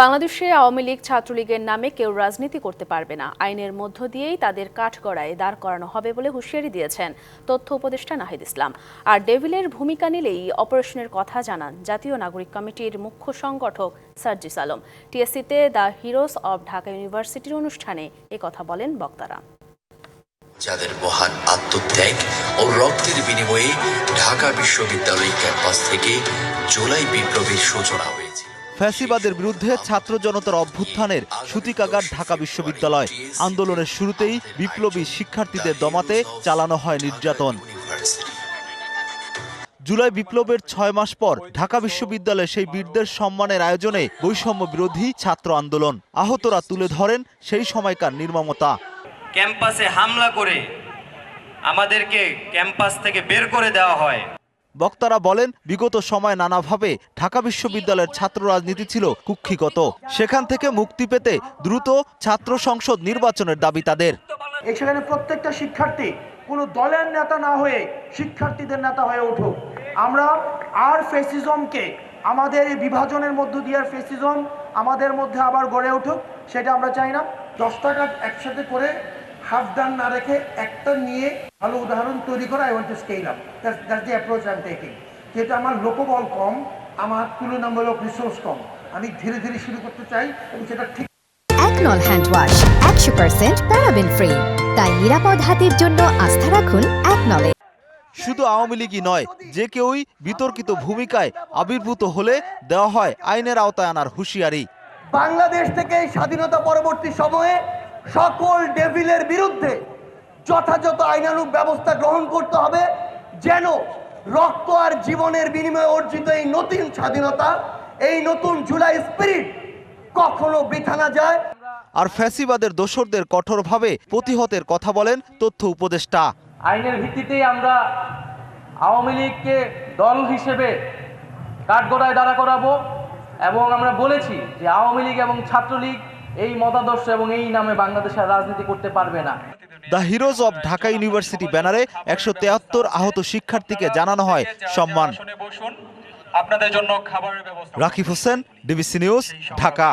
বাংলাদেশে আওয়ামী লীগ ছাত্রলীগের নামে কেউ রাজনীতি করতে পারবে না। আইনের মধ্য দিয়েই তাদের কাঠগড়ায় দাঁড় করানো হবে বলে হুঁশিয়ারি দিয়েছেন তথ্য উপদেষ্টা নাহিদ ইসলাম। আর ডেভিলের ভূমিকা নিলেই অপারেশনের কথা জানান জাতীয় নাগরিক কমিটির মুখ্য সংগঠক সার্জিস আলম। টিএসসিতে দ্য হিরোস অব ঢাকা ইউনিভার্সিটির অনুষ্ঠানে কথা বলেন বক্তারা। যাদের মহান আত্মত্যাগ ও রক্তের বিনিময়ে ঢাকা বিশ্ববিদ্যালয় ক্যাম্পাস থেকে জুলাই বিপ্লবের সূচনা হয়েছিল। ফ্যাসিবাদের বিরুদ্ধে ছাত্র জনতার অভ্যুত্থানের সূতিকাগার ঢাকা বিশ্ববিদ্যালয়। আন্দোলনের শুরুতেই বিপ্লবী শিক্ষার্থীদের দমাতে চালানো হয় নির্যাতন। জুলাই বিপ্লবের ছয় মাস পর ঢাকা বিশ্ববিদ্যালয়ে সেই বীরদের সম্মানের আয়োজনে বৈষম্য বিরোধী ছাত্র আন্দোলন আহতরা তুলে ধরেন সেই সময়কার নির্মমতা। ক্যাম্পাসে হামলা করে আমাদেরকে ক্যাম্পাস থেকে বের করে দেওয়া হয়। বক্তারা বলেন, বিগত সময় নানাভাবে ঢাকা বিশ্ববিদ্যালয়ের ছাত্র রাজনীতি ছিল কুক্ষিগত। সেখান থেকে মুক্তি পেতে দ্রুত ছাত্র সংসদ নির্বাচনের দাবি তাদের। এখানে প্রত্যেকটা শিক্ষার্থী, কোনো দলের নেতা না হয়ে শিক্ষার্থীদের নেতা হয়ে উঠুক। আমরা আর ফেসিজমকে, আমাদের এই বিভাজনের মধ্য দিয়ে আর ফেসিজম আমাদের মধ্যে আবার গড়ে উঠুক, সেটা আমরা চাই না। দশ টাকা একসাথে করে হাফ ডান না রেখে একটা নিয়ে ভালো উদাহরণ তৈরি করা I want to scale up that's the approach I am taking যেহেতু আমার লোকবল কম আমার তুলনামূলক রিসোর্স কম আমি ধীরে ধীরে শুরু করতে চাই এবং সেটা ঠিক একনল হ্যান্ড ওয়াশ একশো পার্সেন্ট প্যারাবেন ফ্রি তাই নিরাপদ হাতের জন্য আস্থা রাখুন একনলে শুধু আওয়ামী লীগই নয় যে কেউই বিতর্কিত ভূমিকায় আবির্ভূত হলে দেওয়া হয় আইনের আওতায় আনার হুঁশিয়ারি। বাংলাদেশ থেকে স্বাধীনতা পরবর্তী সময়ে সকল ডেভিলের বিরুদ্ধে যথাযথ আইনানুগ ব্যবস্থা গ্রহণ করতে হবে যেন রক্ত আর জীবনের বিনিময়ে অর্জিত এই নতুন স্বাধীনতা এই নতুন জুলাই স্পিরিট কখনো বৃথা না যায়। আর ফ্যাসিবাদের দোসরদের কঠোরভাবে প্রতিহতের কথা বলেন তথ্য উপদেষ্টা। আইনের ভিত্তিতেই আমরা আওয়ামী লীগকে দল হিসেবে কাঠগড়ায় দাঁড়া করাবো এবং আমরা বলেছি যে আওয়ামী লীগ এবং ছাত্রলীগ এই মতাদর্শ এবং এই নামে বাংলাদেশের রাজনীতি করতে পারবে না। The heroes of Dhaka university ব্যানারে একশো তেয়াত্তর আহত শিক্ষার্থীকে জানানো হয় সম্মান। আপনাদের জন্য খাবারের ব্যবস্থা। Rakib Hossain DBC news Dhaka